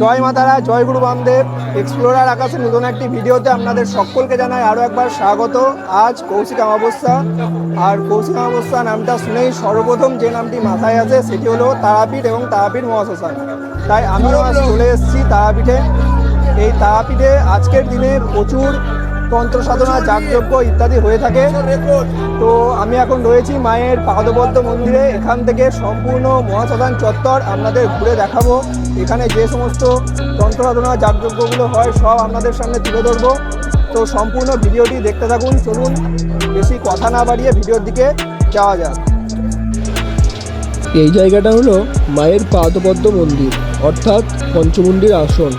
জয় মাতারা জয় গুরু বামদেব। এক্সপ্লোরার আকাশে নতুন একটি ভিডিওতে আপনাদের সকলকে জানাই আরও একবার স্বাগত। আজ কৌশিক অমাবস্যা। আর কৌশিক অমাবস্যা নামটা শুনেই সর্বপ্রথম যে নামটি মাথায় আছে সেটি হলো তারাপীঠ এবং তারাপীঠ মহাশ্মশান। তাই আমিও আজ চলে এসেছি তারাপীঠে। এই তারাপীঠে আজকের দিনে প্রচুর তন্ত্র সাধনা, যাগযজ্ঞ ইত্যাদি হয়ে থাকে। তো আমি এখন রয়েছি মায়ের পাদবদ্ধ মন্দিরে। এখান থেকে সম্পূর্ণ মহাসাধান চত্বর আপনাদের ঘুরে দেখাবো। এখানে যে সমস্ত তন্ত্র সাধনা, যাগযজ্ঞগুলো হয়, সব আপনাদের সামনে তুলে ধরবো। তো সম্পূর্ণ ভিডিওটি দেখতে থাকুন। চলুন, বেশি কথা না বাড়িয়ে ভিডিওর দিকে যাওয়া যাক। এই জায়গাটা হলো মায়ের পাদপদ্ম মন্দির, অর্থাৎ পঞ্চমুণ্ডির আসন,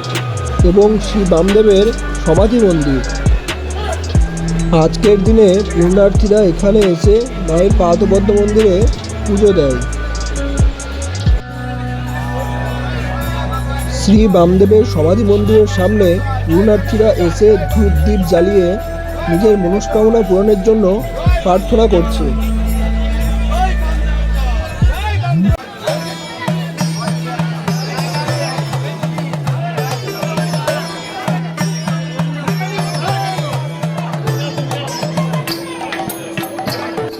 এবং শ্রী বামদেবের সমাধি মন্দির। আজকের দিনে পুণ্যার্থীরা এখানে এসে মায়ের পাদপদ্ম মন্দিরে পুজো দেয়। শ্রী বামদেবের সমাধি মন্দিরের সামনে পুণ্যার্থীরা এসে ধূপ দ্বীপ জ্বালিয়ে নিজের মনস্কামনা পূরণের জন্য প্রার্থনা করছে।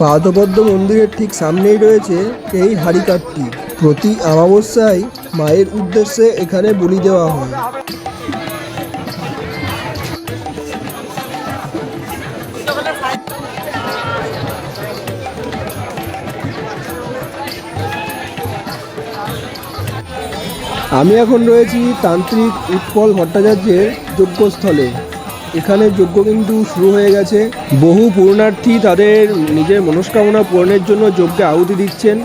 পাদপদ্ম মন্দিরের ঠিক সামনেই রয়েছে এই হারিকাঠটি প্রতি অমাবস্যায় মায়ের উদ্দেশ্যে এখানে বলি দেওয়া হয়। আমি এখন রয়েছি তান্ত্রিক উৎপল ভট্টাচার্যের যজ্ঞস্থলে। এখানে যজ্ঞ কিন্তু শুরু হয়ে গেছে। বহু পূর্ণার্থী তাদের নিজের মনস্কামনা পূরণের জন্য যজ্ঞে আহুতি দিচ্ছেন।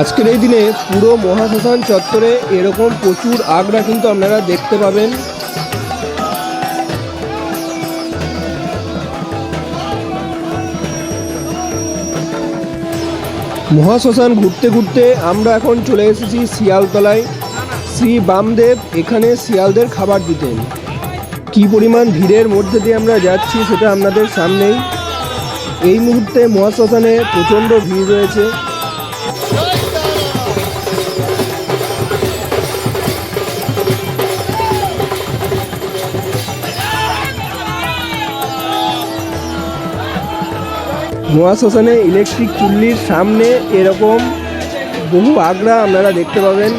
আজকের এই দিনে পুরো মহাশ্মশান চত্বরে এরকম প্রচুর আগ্রা কিন্তু আপনারা দেখতে পাবেন। মহাশ্মশান ঘুরতে ঘুরতে আমরা এখন চলে এসেছি শিয়ালতলায়। শ্রী বামদেব এখানে শিয়ালদের খাবার দিতেন। কি পরিমাণ ভিড়ের মধ্যে দিয়ে আমরা যাচ্ছি সেটা আপনাদের সামনেই। এই মুহূর্তে মহাশ্মশানে প্রচণ্ড ভিড় রয়েছে। মহাশ্মশানে ইলেকট্রিক চুল্লির সামনে এরকম বহু আগ্রা আপনারা দেখতে পাবেন।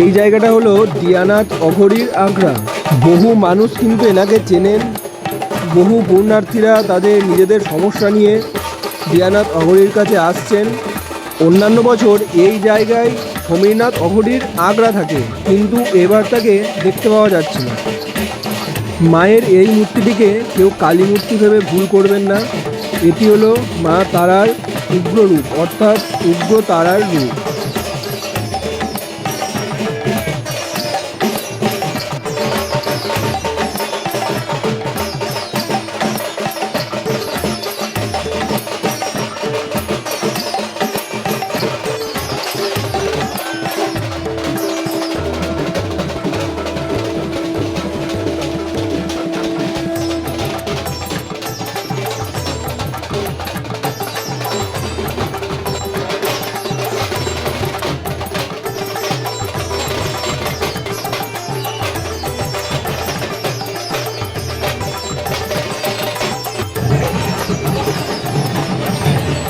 এই জায়গাটা হলো দিয়ানাথ অঘরীর আগ্রা। বহু মানুষ কিন্তু এনাকে চেনেন। বহু পুণ্যার্থীরা তাদের নিজেদের সমস্যা নিয়ে দিয়ানাথ অঘরীর কাছে আসছেন। অন্যান্য বছর এই জায়গায় সমীরনাথ অঘরীর আগ্রা থাকে, কিন্তু এবার তাকে দেখতে পাওয়া যাচ্ছে না। মায়ের এই মূর্তিটিকে কেউ কালী মূর্তি ভেবে ভুল করবেন না। এটি হলো মা তারার উগ্র রূপ অর্থাৎ উগ্র তারার রূপ।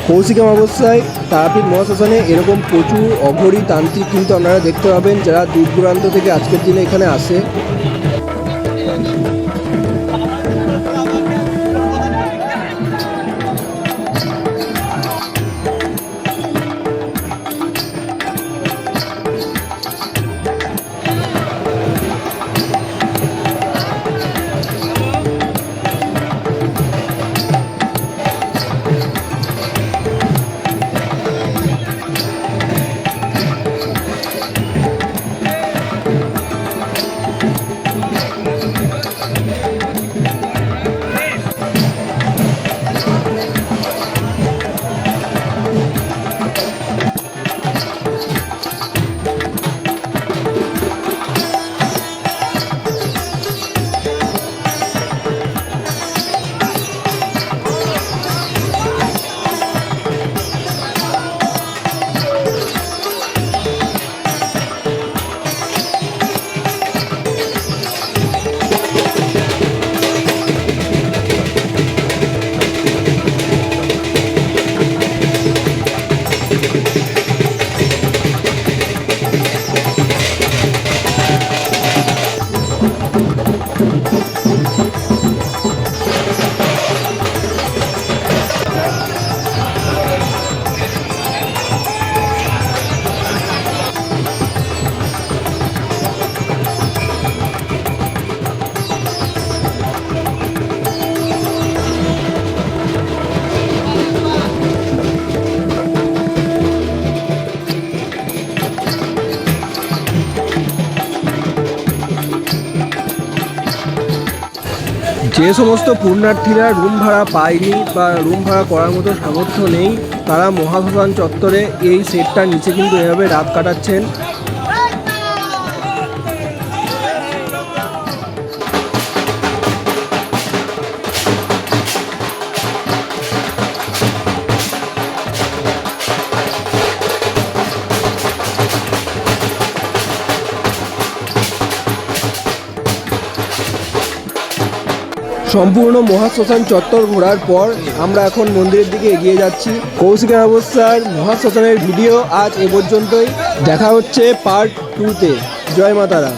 কৌশিক অবস্থায় তারাপীঠ মহাশ্মশানে এরকম প্রচুর অঘরী তান্ত্রিক কিন্তু আপনারা দেখতে পাবেন যারা দূর দূরান্ত থেকে আজকের দিনে এখানে আসে। যে সমস্ত পুণ্যার্থীরা রুম ভাড়া পায়নি বা রুম ভাড়া করার মতো সামর্থ্য নেই, তারা মহাশ্মশান চত্বরে এই সেটটার নিচে কিন্তু এভাবে রাত কাটাচ্ছেন। সম্পূর্ণ মহাশ্মশান চত্বর ঘোরার পর আমরা এখন মন্দিরের দিকে এগিয়ে যাচ্ছি। কৌশিকা অবস্থার মহাশ্মশানের ভিডিও আজ এ পর্যন্তই। দেখা হচ্ছে পার্ট টুতে জয় মাতারা